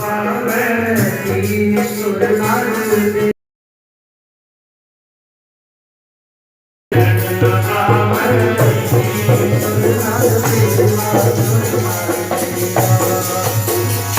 Amen. I'm